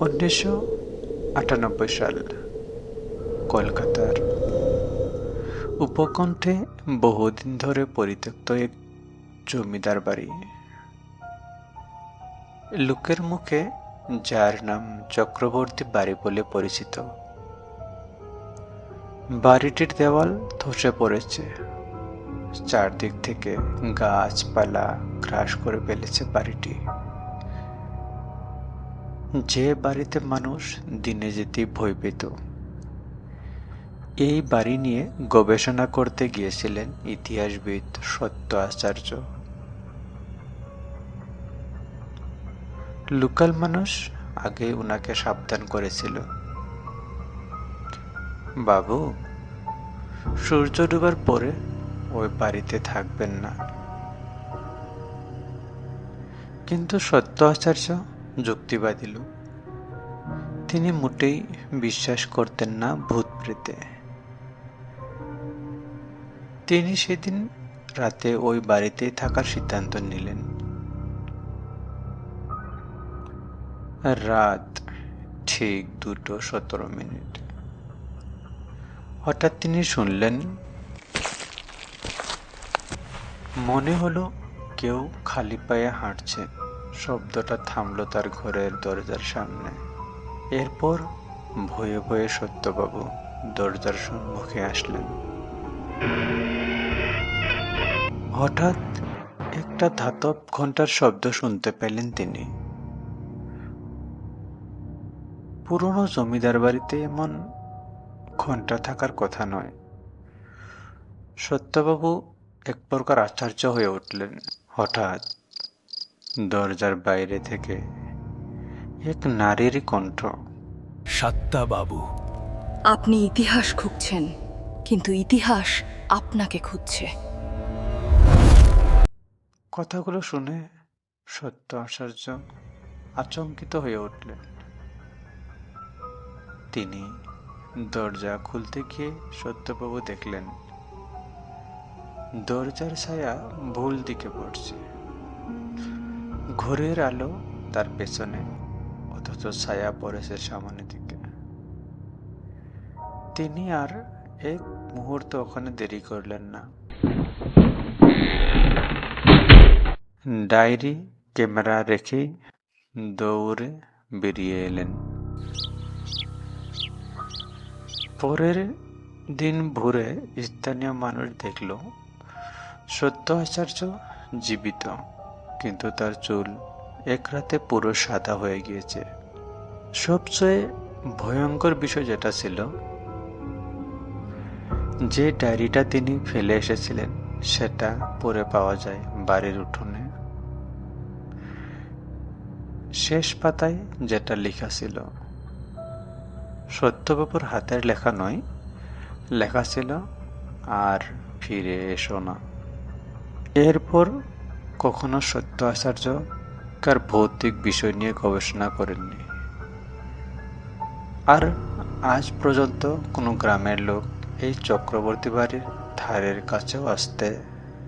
উনিশশো আটানব্বই সাল, কলকাতার উপকণ্ঠে বহুদিন ধরে পরিত্যক্ত এক জমিদার বাড়ি। লোকের মুখে যার নাম চক্রবর্তী বাড়ি বলে পরিচিত। বাড়িটির দেওয়াল ধসে পড়েছে। চারদিক থেকে গাছপালা গ্রাস করে ফেলেছে বাড়িটি। যে বাড়িতে মানুষ দিনে যেতে ভয় পেত, এই বাড়ি নিয়ে গবেষণা করতে গিয়েছিলেন ইতিহাসবিদ সত্য আচার্য। লোকাল মানুষ আগে ওনাকে সাবধান করেছিল। বাবু, সূর্য ডুবার পরে ওই বাড়িতে থাকবেন না। কিন্তু সত্য আচার্য যুক্তিবাদী লোক তিনি মোটেই বিশ্বাস করতেন না ভূত প্রেতে। তিনি সেদিন রাতে ওই বাড়িতেই থাকার সিদ্ধান্ত নিলেন। রাত ঠিক দুটো সতেরো মিনিট। হঠাৎ তিনি শুনলেন, মনে হলো কেউ খালি পায়ে হাঁটছে। শব্দটা থামলো তার ঘরের দরজার সামনে। এরপর ভয়ে ভয়ে সত্যবাবু দরজার সম্মুখে আসলেন। হঠাৎ একটা ধাতব ঘণ্টার শব্দ শুনতে পেলেন তিনি। পুরনো জমিদার বাড়িতে এমন ঘণ্টা থাকার কথা নয়। সত্যবাবু এক প্রকার আশ্চর্য হয়ে উঠলেন। হঠাৎ দরজার বাইরে থেকে এক নারীর কণ্ঠ। সাত্তা বাবু। আপনি ইতিহাস খুঁজছেন কিন্তু ইতিহাস আপনাকে খুঁজছে। কথাগুলো শুনে সত্য আশ্চর্য আচমকিত হয়ে উঠলেন তিনি দরজা খুলতে গিয়ে সত্যবাবু দেখলেন দরজার ছায়া ভুল দিকে পড়ছে। ঘরের আলো তার পেছনে, অথচ ছায়া পড়েছে সামনের দিকে। তিনি আর এক মুহূর্ত ওখানে দেরি করলেন না। ডায়েরি, ক্যামেরা রেখেই দৌড়ে বেরিয়ে এলেন। পরের দিন ভোরে স্থানীয় মানুষ দেখল, সত্য আচার্য জীবিত। কিন্তু তার চুল এক রাতে পুরো সাদা হয়ে গিয়েছে। সবচেয়ে ভয়ঙ্কর বিষয় যেটা ছিল, যে ডায়েরিটা তিনি ফেলে এসেছিলেন, সেটা পরে পাওয়া যায় বাড়ির উঠোনে। শেষ পাতায় যেটা লেখা ছিল, সত্যবাবুর হাতের লেখা নয়, লেখা ছিল, আর ফিরে এসো না। এরপর কখনো সত্য আচার্য কার ভৌতিক বিষয় নিয়ে গবেষণা করেননি। আর আজ পর্যন্ত কোনো গ্রামের লোক এই চক্রবর্তী বাড়ির ধারের কাছেও আসতে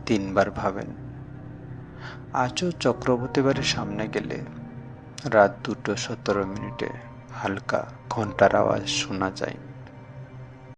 তিনবার ভাবেন। আজও চক্রবর্তী বাড়ির সামনে গেলে রাত দুটো সতেরো মিনিটে হালকা ঘণ্টার আওয়াজ শোনা যায়।